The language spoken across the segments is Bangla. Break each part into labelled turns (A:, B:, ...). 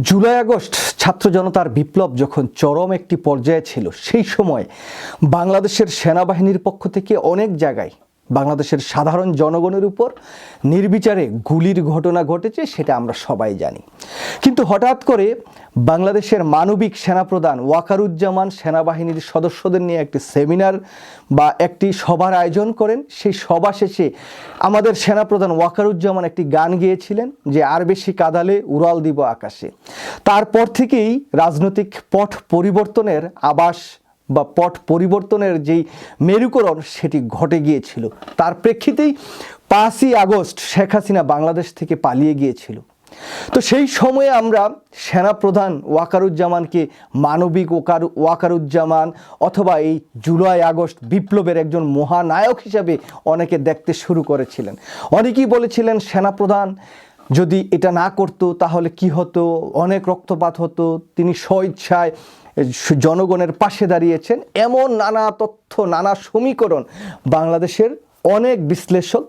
A: জুলাই আগস্ট ছাত্র জনতার বিপ্লব যখন চরম একটি পর্যায়ে ছিল, সেই সময় বাংলাদেশের সেনাবাহিনীর পক্ষ থেকে অনেক জায়গায় বাংলাদেশের সাধারণ জনগণের উপর নির্বিচারে গুলির ঘটনা ঘটেছে, সেটা আমরা সবাই জানি। কিন্তু হঠাৎ করে বাংলাদেশের মানবিক সেনাপ্রধান ওয়াকারুজ্জামান সেনাবাহিনীর সদস্যদের নিয়ে একটি সেমিনার বা একটি সভার আয়োজন করেন। সেই সভা শেষে আমাদের সেনাপ্রধান ওয়াকারুজ্জামান একটি গান গেয়েছিলেন যে, আর বেশি কাদালে উড়াল দিব আকাশে। তারপর থেকেই রাজনৈতিক পথ পরিবর্তনের আবাস বা পট পরিবর্তনের যেই মেরুকরণ সেটি ঘটে গিয়েছিল। তার প্রেক্ষিতেই পাঁচই আগস্ট শেখ হাসিনা বাংলাদেশ থেকে পালিয়ে গিয়েছিল। তো সেই সময়ে আমরা সেনাপ্রধান ওয়াকারুজ্জামানকে মানবিক ওকার ওয়াকারুজ্জামান অথবা এই জুলাই আগস্ট বিপ্লবের একজন মহানায়ক হিসাবে অনেকে দেখতে শুরু করেছিলেন। অনেকেই বলেছিলেন, সেনাপ্রধান যদি এটা না করতো, তাহলে কি হতো? অনেক রক্তপাত হতো। তিনি স্বইচ্ছায় জনগণের পাশে দাঁড়িয়েছেন। এমন নানা তথ্য, নানা সমীকরণ বাংলাদেশের অনেক বিশ্লেষক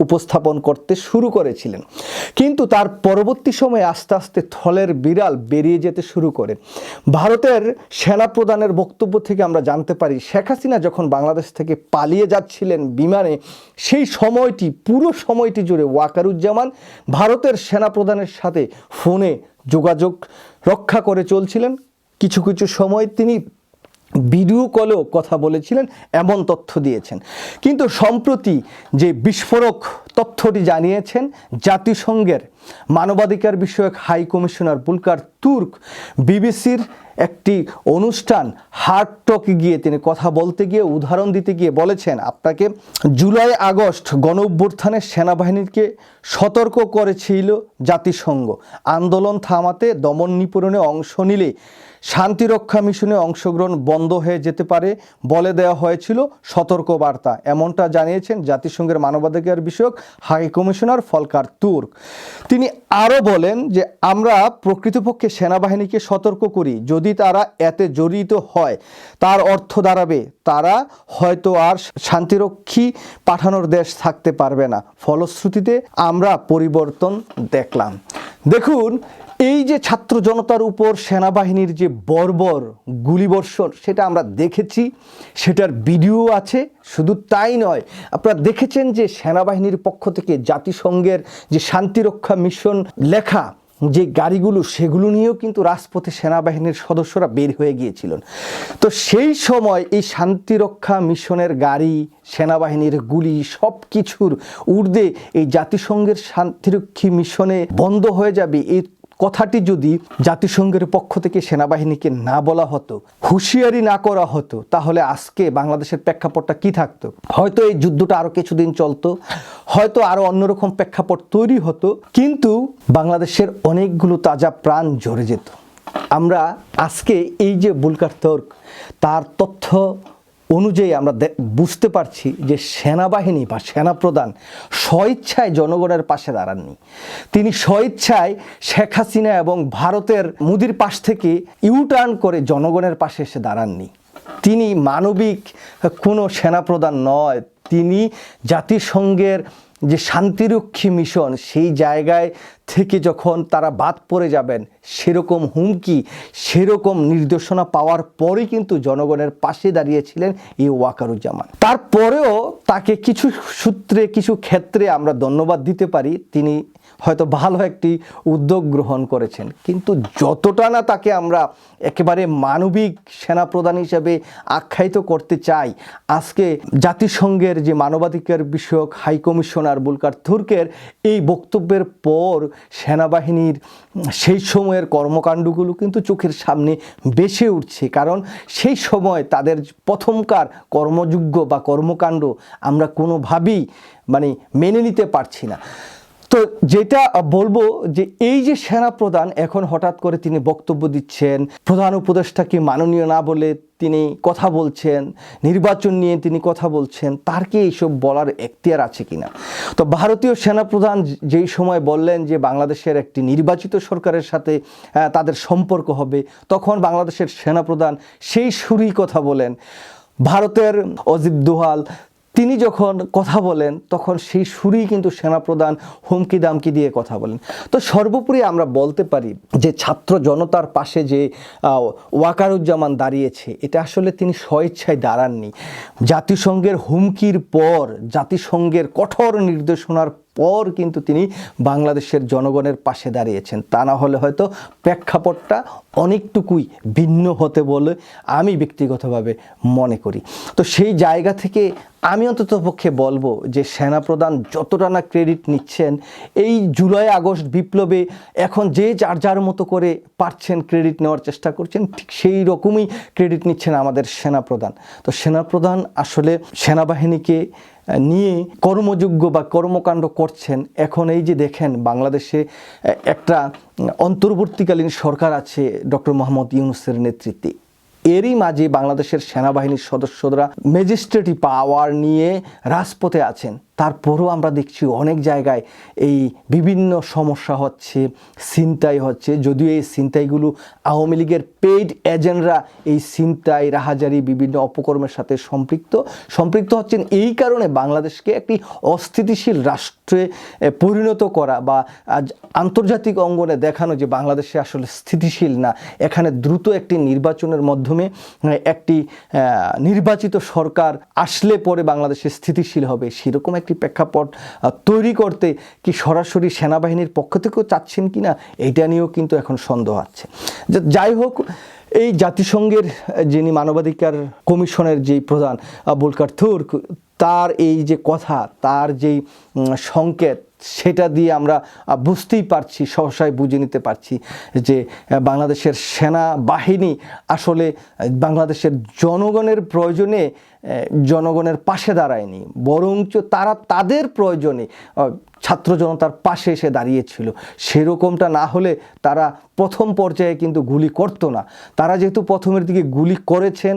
A: উপস্থাপন করতে শুরু করেছিলেন। কিন্তু তার পরবর্তী সময়ে আস্তে আস্তে থলের বিড়াল বেরিয়ে যেতে শুরু করে। ভারতের সেনাপ্রধানের বক্তব্য থেকে আমরা জানতে পারি, শেখ হাসিনা যখন বাংলাদেশ থেকে পালিয়ে যাচ্ছিলেন বিমানে, সেই সময়টি, পুরো সময়টি জুড়ে ওয়াকারুজ্জামান ভারতের সেনাপ্রধানের সাথে ফোনে যোগাযোগ রক্ষা করে চলছিলেন। কিছু কিছু সময় তিনি ভিডিও কলেও কথা বলেছিলেন, এমন তথ্য দিয়েছেন। কিন্তু সম্প্রতি যে বিস্ফোরক তথ্যটি জানিয়েছেন, জাতিসংঘের মানবাধিকার বিষয়ক হাই কমিশনার বুলকার তুর্ক, বিবিসির একটি অনুষ্ঠান হার্ট টকে গিয়ে তিনি কথা বলতে গিয়ে উদাহরণ দিতে গিয়ে বলেছেন, আপনাকে জুলাই আগস্ট গণ সেনাবাহিনীকে সতর্ক করেছিল জাতিসংঘ। আন্দোলন থামাতে, দমন নিপূরণে অংশ নিলে শান্তিরক্ষা মিশনে অংশগ্রহণ বন্ধ হয়ে যেতে পারে বলে দেওয়া হয়েছিল সতর্ক বার্তা এমনটা জানিয়েছেন জাতিসংঘের মানবাধিকার বিষয়ক হাই কমিশনার ফলকার তুর্ক। তিনি আরও বলেন যে, আমরা প্রকৃতপক্ষে সেনাবাহিনীকে সতর্ক করি। যদি তারা এতে জড়িত হয়, তার অর্থ দাঁড়াবে, তারা হয়তো আর শান্তিরক্ষী পাঠানোর দেশ থাকতে পারবে না। ফলশ্রুতিতে আমরা পরিবর্তন দেখলাম। দেখুন, এই যে ছাত্র জনতার উপর সেনাবাহিনীর যে বর্বর গুলিবর্ষণ, সেটা আমরা দেখেছি, সেটার ভিডিও আছে, শুধু তাই নয়, আপনারা দেখেছেন যে সেনাবাহিনীর পক্ষ থেকে জাতিসংঘের যে শান্তিরক্ষা মিশন লেখা যে গাড়িগুলো, সেগুলো নিয়েও কিন্তু রাজপথে সেনাবাহিনীর সদস্যরা বের হয়ে গিয়েছিলেন। তো সেই সময় এই শান্তিরক্ষা মিশনের গাড়ি, সেনাবাহিনীর গুলি সব কিছুর ঊর্ধ্বে এই জাতিসংঘের শান্তিরক্ষী মিশনে বন্ধ হয়ে যাবে। এই কথাটি যদি জাতিসংঘের পক্ষ থেকে সেনাবাহিনীকে না বলা হতো, হুঁশিয়ারি না করা হতো, তাহলে আজকে বাংলাদেশের প্রেক্ষাপটটা কি থাকতো? হয়তো এই যুদ্ধটা আরও কিছুদিন চলতো, হয়তো আরও অন্যরকম প্রেক্ষাপট তৈরি হতো, কিন্তু বাংলাদেশের অনেকগুলো তাজা প্রাণ ঝরে যেত। আমরা আজকে এই যে বুলকার তর্ক, তার তথ্য অনুযায়ী আমরা বুঝতে পারছি যে সেনাবাহিনী বা সেনাপ্রধান স্বইচ্ছায় জনগণের পাশে দাঁড়াননি। তিনি স্বইচ্ছায় শেখ হাসিনা এবং ভারতের মুদির পাশ থেকে ইউটার্ন করে জনগণের পাশে এসে দাঁড়াননি। তিনি মানবিক কোনো সেনাপ্রধান নয়, তিনি জাতিসংঘের যে শান্তিরক্ষী মিশন সেই জায়গায় থেকে যখন তারা বাদ পড়ে যাবেন, সেরকম হুমকি, সেরকম নির্দেশনা পাওয়ার পরেই কিন্তু জনগণের পাশে দাঁড়িয়েছিলেন এই ওয়াকারুজ্জামান। তারপরেও তাকে কিছু সূত্রে, কিছু ক্ষেত্রে আমরা ধন্যবাদ দিতে পারি, তিনি হয়তো ভালো একটি উদ্যোগ গ্রহণ করেছেন। কিন্তু যতটা না তাকে আমরা একেবারে মানবিক সেনাপ্রধান হিসেবে আখ্যায়িত করতে চাই, আজকে জাতিসংঘের যে মানবাধিকার বিষয়ক হাই কমিশনার বুলকার থুর্কের এই বক্তব্যের পর সেনাবাহিনীর সেই সময়ের কর্মকাণ্ডগুলো কিন্তু চোখের সামনে বেশে উঠছে। কারণ সেই সময় তাদের প্রথমকার কর্মযোগ্য বা কর্মকাণ্ড আমরা কোনোভাবেই মানে মেনে নিতে পারছি না। তো যেটা বলব যে এই যে সেনা প্রধান এখন হঠাৎ করে তিনি বক্তব্য দিচ্ছেন, প্রধান উপদেষ্টাকে মাননীয় না বলে তিনি কথা বলছেন, নির্বাচন নিয়ে তিনি কথা বলছেন, তার কি এইসব বলার এখতিয়ার আছে কিনা? তো ভারতীয় সেনাপ্রধান যেই সময় বললেন যে বাংলাদেশের একটি নির্বাচিত সরকারের সাথে তাদের সম্পর্ক হবে, তখন বাংলাদেশের সেনাপ্রধান সেই সুরই কথা বলেন। ভারতের অজিত দোহাল তিনি যখন কথা বলেন, তখন সেই সুরেই কিন্তু সেনাপ্রধান হুমকি দামকি দিয়ে কথা বলেন। তো সর্বোপরি আমরা বলতে পারি যে ছাত্র জনতার পাশে যে ওয়াকারুজ্জামান দাঁড়িয়েছে, এটা আসলে তিনি স্বেচ্ছায় দাঁড়াননি। জাতিসংঘের হুমকির পর জাতিসংঘের কঠোর নির্দেশনার পর কিন্তু তিনি বাংলাদেশের জনগণের পাশে দাঁড়িয়েছেন। তা না হলে হয়তো প্রেক্ষাপটটা অনেকটুকুই ভিন্ন হতে বলে আমি ব্যক্তিগতভাবে মনে করি। তো সেই জায়গা থেকে আমি অন্তত পক্ষে বলব যে সেনাপ্রধান যতটা না ক্রেডিট নিচ্ছেন, এই জুলাই আগস্ট বিপ্লবে এখন যে যার যার মতো করে পারছেন ক্রেডিট নেওয়ার চেষ্টা করছেন, ঠিক সেই রকমই ক্রেডিট নিচ্ছেন আমাদের সেনাপ্রধান। তো সেনাপ্রধান আসলে সেনাবাহিনীকে নিয়ে কর্মযোগ্য বা কর্মকাণ্ড করছেন। এখন এই যে দেখেন, বাংলাদেশে একটা অন্তর্বর্তীকালীন সরকার আছে ডক্টর মোহাম্মদ ইউনুসের নেতৃত্বে। এরই মাঝে বাংলাদেশের সেনাবাহিনীর সদস্যরা ম্যাজিস্ট্রেটি পাওয়ার নিয়ে রাজপথে আছেন। তারপরও আমরা দেখছি অনেক জায়গায় এই বিভিন্ন সমস্যা হচ্ছে, ছিনতাই হচ্ছে। যদিও এই ছিনতাইগুলো আওয়ামী লীগের পেইড এজেন্টরা এই ছিনতাই, রাহাজারি, বিভিন্ন অপকর্মের সাথে সম্পৃক্ত। সম্পৃক্ত হচ্ছেন এই কারণে বাংলাদেশকে একটি অস্থিতিশীল রাষ্ট্রে পরিণত করা বা আজ আন্তর্জাতিক অঙ্গনে দেখানো যে বাংলাদেশে আসলে স্থিতিশীল না। এখানে দ্রুত একটি নির্বাচনের মাধ্যমে একটি নির্বাচিত সরকার আসলে পরে বাংলাদেশে স্থিতিশীল হবে। সেরকম একটি প্রেক্ষাপট তৈরি করতে কি সরাসরি সেনাবাহিনীর পক্ষ থেকেও চাচ্ছেন কি না এইটা নিয়েও কিন্তু এখন সন্দেহ আছে। যাই হোক, এই জাতিসংঘের যিনি মানবাধিকার কমিশনের যেই প্রধান বুলকার থুর্ক তার এই যে কথা, তার যেই সংকেত, সেটা দিয়ে আমরা বুঝতেই পারছি, সহসায় বুঝে নিতে পারছি যে বাংলাদেশের সেনা বাহিনী আসলে বাংলাদেশের জনগণের প্রয়োজনে জনগণের পাশে দাঁড়ায়নি, বরঞ্চ তারা তাদের প্রয়োজনে ছাত্র জনতার পাশে এসে দাঁড়িয়েছিল। সেরকমটা না হলে তারা প্রথম পর্যায়ে কিন্তু গুলি করতো না। তারা যেহেতু প্রথমের দিকে গুলি করেছেন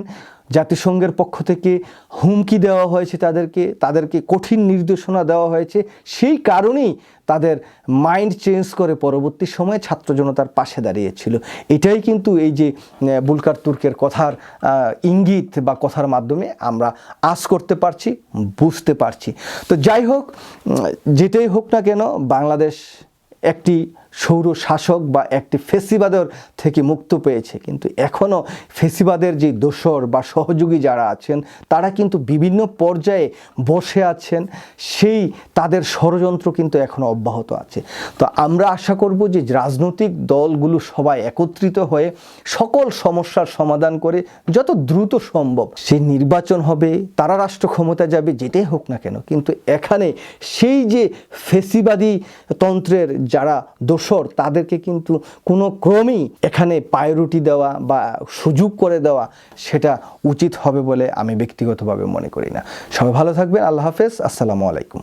A: জাতিসংঘের পক্ষ থেকে হুমকি দেওয়া হয়েছে তাদেরকে তাদেরকে কঠিন নির্দেশনা দেওয়া হয়েছে। সেই কারণেই তাদের মাইন্ড চেঞ্জ করে পরবর্তী সময়ে ছাত্র জনতার পাশে দাঁড়িয়েছিল। এটাই কিন্তু এই যে বুলকার তুর্কের কথার ইঙ্গিত বা কথার মাধ্যমে আমরা আজ করতে পারছি, বুঝতে পারছি। তো যাই হোক যেটাই হোক না কেন, বাংলাদেশ একটি সৌর শাসক বা একটি ফেসিবাদের থেকে মুক্ত পেয়েছে। কিন্তু এখনও ফেসিবাদের যে দোসর বা সহযোগী যারা আছেন, তারা কিন্তু বিভিন্ন পর্যায়ে বসে আছেন। সেই তাদের ষড়যন্ত্র কিন্তু এখনও অব্যাহত আছে। তো আমরা আশা করব যে রাজনৈতিক দলগুলো সবাই একত্রিত হয়ে সকল সমস্যার সমাধান করে যত দ্রুত সম্ভব সেই নির্বাচন হবে, তারা রাষ্ট্র ক্ষমতা যাবে, যেটাই হোক না কেন। কিন্তু এখানে সেই যে ফেসিবাদী তন্ত্রের যারা দোসর তাদেরকে কিন্তু কোনো ক্রমেই এখানে পায়রুটি দেওয়া বা সুযোগ করে দেওয়া সেটা উচিত হবে বলে আমি ব্যক্তিগতভাবে মনে করি না। সবাই ভালো থাকবেন, আল্লাহ হাফেজ, আসসালামু আলাইকুম।